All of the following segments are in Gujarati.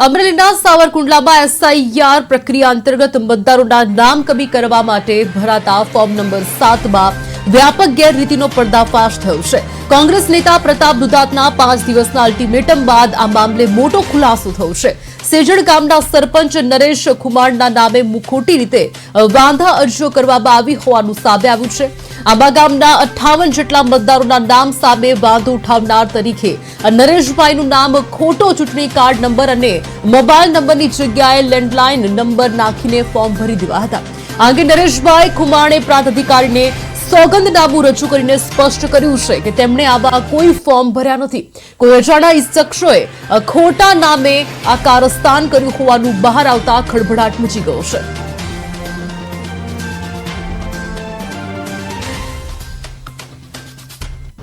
અમરેલીના સાવરકુંડલામાં એસઆઈઆર પ્રક્રિયા અંતર્ગત મતદારોના નામ કમી કરવા માટે ભરાતા ફોર્મ નંબર સાતમાં વ્યાપક ગેરરીતિનો પર્દાફાશ થયો છે. કોંગ્રેસ નેતા પ્રતાપ દુધાતના પાંચ દિવસના અલ્ટિમેટમ બાદ આ મામલે મોટો ખુલાસો થયો છે. સેજણ ગામના સરપંચ નરેશ ખુમાણના નામે મુખોટી રીતે વાંધા અરજીઓ કરવામાં આવી હોવાનું સામે આવ્યું છે. આંબા ગામના અઠ્ઠાવન જેટલા મતદારોના નામ સામે વાંધો ઉઠાવનાર તરીકે નરેશભાઈનું નામ ખોટો ચૂંટણી કાર્ડ નંબર અને મોબાઈલ નંબરની જગ્યાએ લેન્ડલાઇન નંબર નાખીને ફોર્મ ભરી દીધા હતા. આ અંગે નરેશભાઈ ખુમાણે પ્રાંત સોગંદનામું રજૂ કરીને સ્પષ્ટ કર્યું છે કે તેમણે આવા કોઈ ફોર્મ ભર્યા નથી. કોઈ અજાણા શખ્સોએ ખોટા નામે આ કારસ્તાન કર્યું હોવાનું બહાર આવતા ખળભળાટ મચી ગયો છે.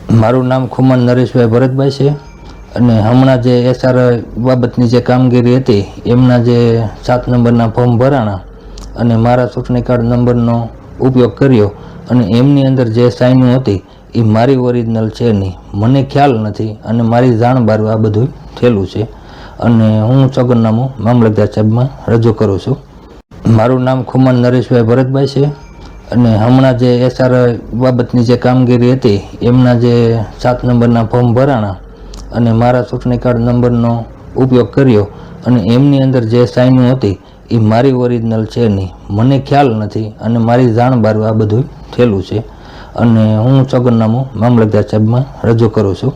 મારું નામ ખુમન નરેશભાઈ ભરતભાઈ છે અને હમણાં જે એસઆર બાબતની જે કામગીરી હતી, એમના જે સાત નંબરના ફોર્મ ભરાણા અને મારા ચૂંટણી કાર્ડ નંબરનો ઉપયોગ કર્યો અને એમની અંદર જે સાઈનો હતી, એ મારી ઓરિજિનલ છે નહીં. મને ખ્યાલ નથી અને મારી જાણ બહાર આ બધું થયેલું છે અને હું સગનનામું મામલતદાર સાહેબમાં રજૂ કરું છું. મારું નામ ખુમન નરેશભાઈ ભરતભાઈ છે અને હમણાં જે એસઆર બાબતની જે કામગીરી હતી, એમના જે સાત નંબરના ફોર્મ ભરાણા અને મારા ચૂંટણી કાર્ડ નંબરનો ઉપયોગ કર્યો અને એમની અંદર જે સાઈનો હતી, એ મારી ઓરિજિનલ છે નહીં. મને ખ્યાલ નથી અને મારી જાણ બહાર આ બધું થયેલું છે. અને હું ચોગરનામું મામલતદાર સાહેબમાં રજૂ કરું છું.